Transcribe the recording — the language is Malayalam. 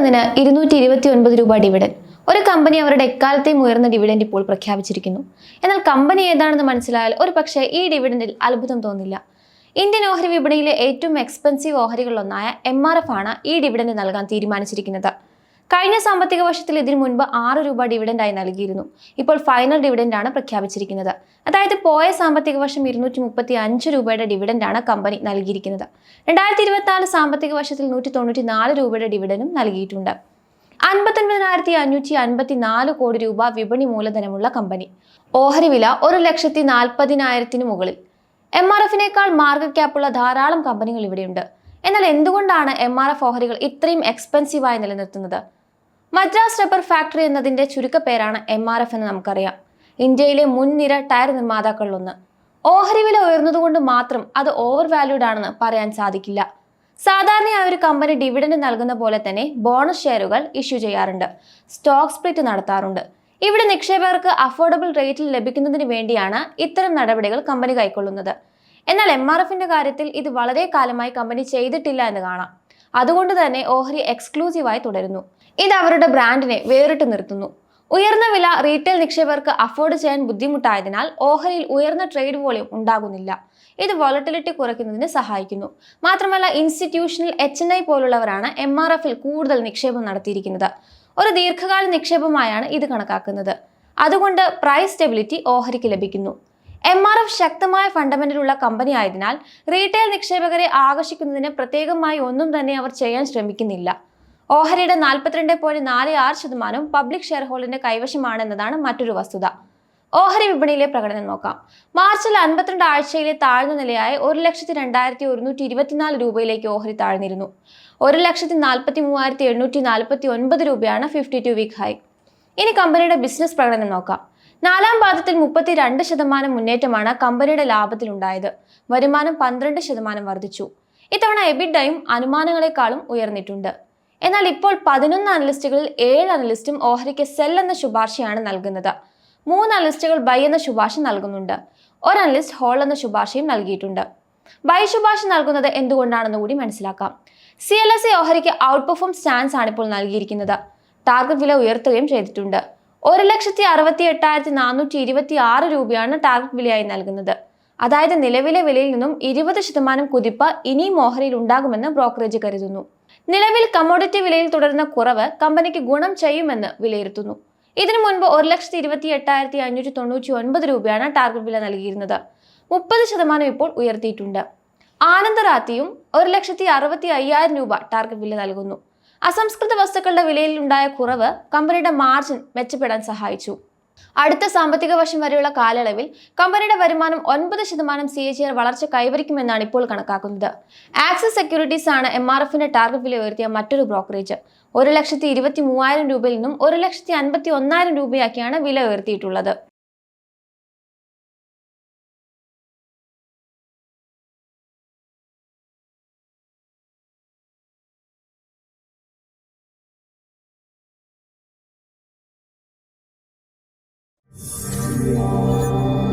ഒന്നിന് ഇരുന്നൂറ്റി ഇരുപത്തി ഒൻപത് രൂപ ഡിവിഡൻ ഒരു കമ്പനി അവരുടെ എക്കാലത്തെയും ഉയർന്ന ഡിവിഡൻഡ് ഇപ്പോൾ പ്രഖ്യാപിച്ചിരിക്കുന്നു. എന്നാൽ കമ്പനി ഏതാണെന്ന് മനസ്സിലായാൽ ഒരു പക്ഷേ ഈ ഡിവിഡൻഡിൽ അത്ഭുതം തോന്നില്ല. ഇന്ത്യൻ ഓഹരി വിപണിയിലെ ഏറ്റവും എക്സ്പെൻസീവ് ഓഹരികളിലൊന്നായ എം ആർ എഫ് ആണ് ഈ ഡിവിഡൻഡ് നൽകാൻ തീരുമാനിച്ചിരിക്കുന്നത്. കഴിഞ്ഞ സാമ്പത്തിക വർഷത്തിൽ ഇതിനു മുൻപ് ആറ് രൂപ ഡിവിഡൻഡായി നൽകിയിരുന്നു. ഇപ്പോൾ ഫൈനൽ ഡിവിഡൻഡ് ആണ് പ്രഖ്യാപിച്ചിരിക്കുന്നത്. അതായത് പോയ സാമ്പത്തിക വർഷം ഇരുന്നൂറ്റി മുപ്പത്തി അഞ്ച് രൂപയുടെ ഡിവിഡൻഡ് ആണ് കമ്പനി നൽകിയിരിക്കുന്നത്. രണ്ടായിരത്തി ഇരുപത്തിനാല് സാമ്പത്തിക വർഷത്തിൽ നൂറ്റി തൊണ്ണൂറ്റി നാല് രൂപയുടെ ഡിവിഡനും നൽകിയിട്ടുണ്ട്. അൻപത്തൊൻപതിനായിരത്തി അഞ്ഞൂറ്റി അൻപത്തി നാല് കോടി രൂപ വിപണി മൂലധനമുള്ള കമ്പനി ഓഹരി വില ഒരു ലക്ഷത്തി നാൽപ്പതിനായിരത്തിന് മുകളിൽ. എം ആർ എഫിനേക്കാൾ മാർക്കറ്റ് ക്യാപ്പുള്ള ധാരാളം കമ്പനികൾ ഇവിടെയുണ്ട്. എന്നാൽ എന്തുകൊണ്ടാണ് എം ആർ എഫ് ഓഹരികൾ ഇത്രയും എക്സ്പെൻസീവായി നിലനിർത്തുന്നത്? മദ്രാസ് റബ്ബർ ഫാക്ടറി എന്നതിന്റെ ചുരുക്കപ്പേരാണ് എം ആർ എഫ് എന്ന് നമുക്കറിയാം. ഇന്ത്യയിലെ മുൻനിര ടയർ നിർമ്മാതാക്കളിലൊന്ന്. ഓഹരി വില ഉയർന്നതുകൊണ്ട് മാത്രം അത് ഓവർ വാല്യൂഡ് ആണെന്ന് പറയാൻ സാധിക്കില്ല. സാധാരണയായി ഒരു കമ്പനി ഡിവിഡൻഡ് നൽകുന്ന പോലെ തന്നെ ബോണസ് ഷെയറുകൾ ഇഷ്യൂ ചെയ്യാറുണ്ട്. സ്റ്റോക്ക് സ്പ്ലിറ്റ് നടത്താറുണ്ട്. ഇവിടെ നിക്ഷേപകർക്ക് അഫോർഡബിൾ റേറ്റിൽ ലഭിക്കുന്നതിന് വേണ്ടിയാണ് ഇത്തരം നടപടികൾ കമ്പനി കൈക്കൊള്ളുന്നത്. എന്നാൽ എം ആർ കാര്യത്തിൽ ഇത് വളരെ കാലമായി കമ്പനി ചെയ്തിട്ടില്ല എന്ന് കാണാം. അതുകൊണ്ട് തന്നെ ഓഹരി എക്സ്ക്ലൂസീവായി തുടരുന്നു. ഇത് അവരുടെ ബ്രാൻഡിനെ വേറിട്ട് നിർത്തുന്നു. ഉയർന്ന വില റീറ്റെയിൽ നിക്ഷേപകർക്ക് അഫോർഡ് ചെയ്യാൻ ബുദ്ധിമുട്ടായതിനാൽ ഓഹരിയിൽ ഉയർന്ന ട്രേഡ് വോളിയം ഉണ്ടാകുന്നില്ല. ഇത് വോളറ്റിലിറ്റി കുറയ്ക്കുന്നതിന് സഹായിക്കുന്നു. മാത്രമല്ല ഇൻസ്റ്റിറ്റ്യൂഷണൽ എച്ച് എൻ ഐ പോലുള്ളവരാണ് എം ആർ എഫിൽ കൂടുതൽ നിക്ഷേപം നടത്തിയിരിക്കുന്നത്. ഒരു ദീർഘകാല നിക്ഷേപമായാണ് ഇത് കണക്കാക്കുന്നത്. അതുകൊണ്ട് പ്രൈസ് സ്റ്റെബിലിറ്റി ഓഹരിക്ക് ലഭിക്കുന്നു. എം ആർ എഫ് ശക്തമായ ഫണ്ടമെന്റലുള്ള കമ്പനി ആയതിനാൽ റീറ്റെയിൽ നിക്ഷേപകരെ ആകർഷിക്കുന്നതിന് പ്രത്യേകമായി ഒന്നും തന്നെ അവർ ചെയ്യാൻ ശ്രമിക്കുന്നില്ല. ഓഹരിയുടെ നാൽപ്പത്തിരണ്ട് പോയിന്റ് നാല് ആറ് ശതമാനം പബ്ലിക് ഷെയർ ഹോൾഡിന്റെ കൈവശമാണെന്നതാണ് മറ്റൊരു വസ്തുത. ഓഹരി വിപണിയിലെ പ്രകടനം നോക്കാം. മാർച്ചിൽ അൻപത്തിരണ്ട് ആഴ്ചയിലെ താഴ്ന്ന നിലയായ ഒരു ലക്ഷത്തി രണ്ടായിരത്തി ഒരുന്നൂറ്റി ഇരുപത്തിനാല് രൂപയിലേക്ക് ഓഹരി താഴ്ന്നിരുന്നു. ഒരു ലക്ഷത്തി നാൽപ്പത്തി മൂവായിരത്തി എണ്ണൂറ്റി നാൽപ്പത്തി ഒൻപത് രൂപയാണ് ഫിഫ്റ്റി ടു വീക്ക് ഹൈ ഇനി കമ്പനിയുടെ ബിസിനസ് പ്രകടനം നോക്കാം. നാലാം പാദത്തിൽ മുപ്പത്തി രണ്ട് ശതമാനം മുന്നേറ്റമാണ് കമ്പനിയുടെ ലാഭത്തിലുണ്ടായത്. വരുമാനം പന്ത്രണ്ട് ശതമാനം വർദ്ധിച്ചു. ഇത്തവണ എബിഡയും അനുമാനങ്ങളെക്കാളും ഉയർന്നിട്ടുണ്ട്. എന്നാൽ ഇപ്പോൾ പതിനൊന്ന് അനലിസ്റ്റുകളിൽ ഏഴ് അനലിസ്റ്റും ഓഹരിക്ക് സെൽ എന്ന ശുപാർശയാണ് നൽകുന്നത്. മൂന്ന് അനലിസ്റ്റുകൾ ബൈ എന്ന ശുപാർശ നൽകുന്നുണ്ട്. ഒരു അനലിസ്റ്റ് ഹോൾ എന്ന ശുപാർശയും നൽകിയിട്ടുണ്ട്. ബൈ ശുപാർശ നൽകുന്നത് എന്തുകൊണ്ടാണെന്ന് കൂടി മനസ്സിലാക്കാം. സി എൽ എസ് സി ഓഹരിക്ക് ഔട്ട് പെർഫോം സ്റ്റാൻസ് ആണ് ഇപ്പോൾ നൽകിയിരിക്കുന്നത്. ടാർഗറ്റ് വില ഉയർത്തുകയും ചെയ്തിട്ടുണ്ട്. ഒരു ലക്ഷത്തി അറുപത്തി എട്ടായിരത്തി നാനൂറ്റി ഇരുപത്തി ആറ് രൂപയാണ് ടാർഗറ്റ് വിലയായി നൽകുന്നത്. അതായത് നിലവിലെ വിലയിൽ നിന്നും ഇരുപത് ശതമാനം കുതിപ്പ് ഇനി ഓഹരിയിൽ ഉണ്ടാകുമെന്ന് ബ്രോക്കറേജ് കരുതുന്നു. നിലവിൽ കമ്മോഡിറ്റി വിലയിൽ തുടരുന്ന കുറവ് കമ്പനിക്ക് ഗുണം ചെയ്യുമെന്ന് വിലയിരുത്തുന്നു. ഇതിനു മുൻപ് ഒരു ലക്ഷത്തി ഇരുപത്തി എട്ടായിരത്തി അഞ്ഞൂറ്റി തൊണ്ണൂറ്റി ഒൻപത് രൂപയാണ് ടാർഗറ്റ് വില നൽകിയിരുന്നത്. മുപ്പത് ശതമാനം ഇപ്പോൾ ഉയർത്തിയിട്ടുണ്ട്. ആനന്ദറാത്തിയും ഒരു ലക്ഷത്തി അറുപത്തി അയ്യായിരം രൂപ ടാർഗറ്റ് വില നൽകുന്നു. അസംസ്കൃത വസ്തുക്കളുടെ വിലയിൽ ഉണ്ടായ കുറവ് കമ്പനിയുടെ മാർജിൻ മെച്ചപ്പെടാൻ സഹായിച്ചു. അടുത്ത സാമ്പത്തിക വർഷം വരെയുള്ള കാലയളവിൽ കമ്പനിയുടെ വരുമാനം ഒൻപത് ശതമാനം സി എച്ച് ആർ വളർച്ച കൈവരിക്കുമെന്നാണ് ഇപ്പോൾ കണക്കാക്കുന്നത്. ആക്സിസ് സെക്യൂരിറ്റീസ് ആണ് എം ആർ എഫിന്റെ ടാർഗറ്റ് വില ഉയർത്തിയ മറ്റൊരു ബ്രോക്കറേജ്. ഒരു ലക്ഷത്തി ഇരുപത്തി മൂവായിരം രൂപയിൽ നിന്നും ഒരു ലക്ഷത്തി അൻപത്തി ഒന്നായിരം രൂപയാക്കിയാണ് വില ഉയർത്തിയിട്ടുള്ളത്. Deus.